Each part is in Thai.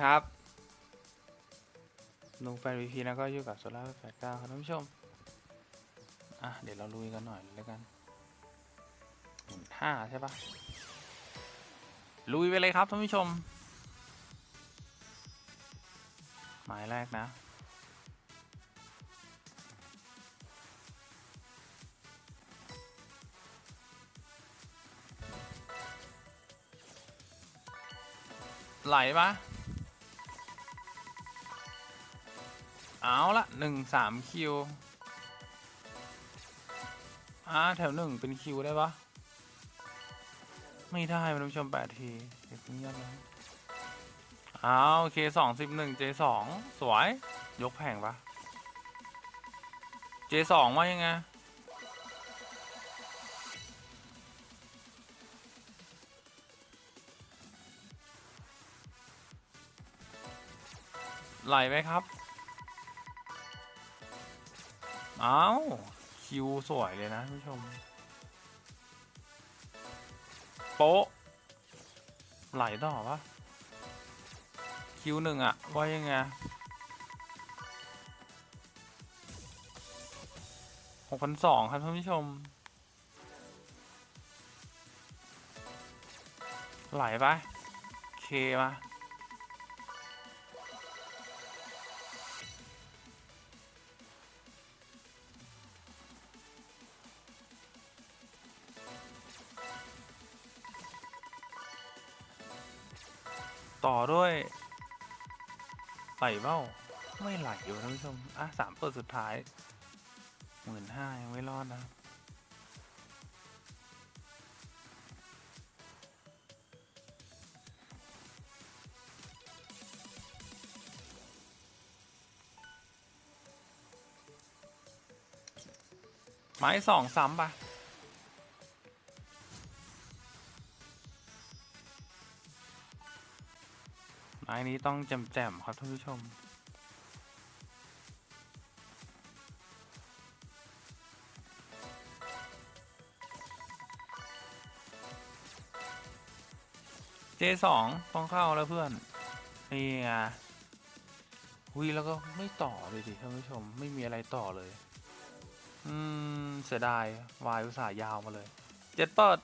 ครับลงแฟนวีพีนะก็อยู่กับโซล่าแปดเก้าครับท่านผู้ชม อะ เดี๋ยวเราลุยกันหน่อยแล้วกันหนึ่งห้าใช่ปะลุยไปเลยครับท่านผู้ชม หมายแรกนะไหลปะ เอาละหนึ่งสามคิวอ่าแถวหนึ่งเป็นคิวได้ปะไม่ได้มันผู้ชมแปดทีเดี๋ยวเพิ่งเงียบนะเอาโอเคสองสิบหนึ่งเจสองสวย ยกแผงปะเจสองว่ายังไงไหลไหมครับ อาคิวสวยเลยนะผู้ชม โป๊ะ ไหลต่อปะคิวหนึ่งอะว่ายังไงหกพันสองครับท่านผู้ชม ไหลไป เคมา ต่อด้วยไหลเบ้าไม่ไหลอยู่ท่านผู้ชม อะสามเปิดสุดท้ายหมื่นห้ายังไม่รอดนะไม้สองซ้ำปะ ไม้นี้ต้องแจ่มๆครับท่านผู้ชม เจสองต้องเข้าแล้วเพื่อน นี่ไงหุยแล้วก็ไม่ต่อเลยดิท่านผู้ชมไม่มีอะไรต่อเลย อืม เสียดายวายอุตส่าห์ยาวมาเลย เจ็ดเปิด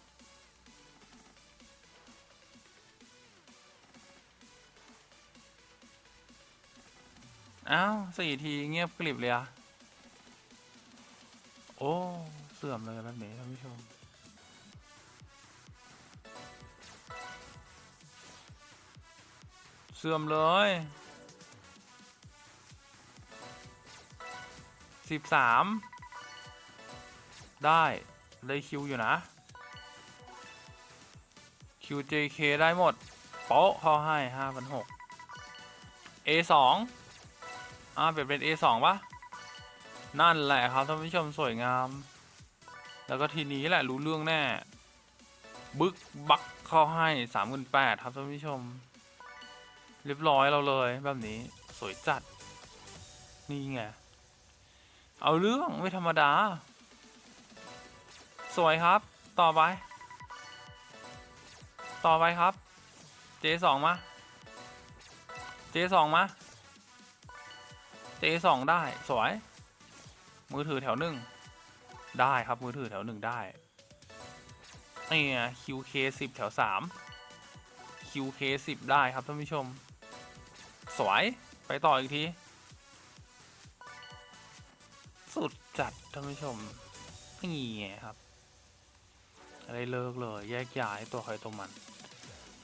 อ้าวสี่ที เงียบกริบเลยอะโอ้ เสื่อมเลยแบบนี้ท่านผู้ชม เสื่อมเลยสิบสามได้ได้คิวอยู่นะ QJK ได้หมด โป๊ะเขาให้ห้าพันหก A สอง อ่าเปลี่ยนเป็น A สองปะนั่นแหละครับท่านผู้ชมสวยงาม แล้วก็ทีนี้แหละรู้เรื่องแน่ บึกบักเข้าให้สามหมื่นแปดครับท่านผู้ชม เรียบร้อยเราเลยแบบนี้สวยจัด นี่ไง เอาเรื่องไม่ธรรมดา สวยครับ ต่อไป ต่อไปครับ J2 มา J2 มา เจสองได้สวย มือถือแถวหนึ่งได้ครับมือถือแถวหนึ่งได้เนี่ไง QK สิบแถวสาม QK สิบได้ครับท่านผู้ชม สวย ไปต่ออีกที สุดจัดท่านผู้ชมนี่ไงครับ อะไรเลิกเลย แยกย้ายตัวใครตัวมัน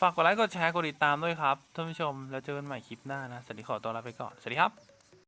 ฝากกดไลค์ กดแชร์ กดติดตามด้วยครับท่านผู้ชม แล้วเจอกันใหม่คลิปหน้านะ สวัสดีขอตัวลาไปก่อน สวัสดีครับ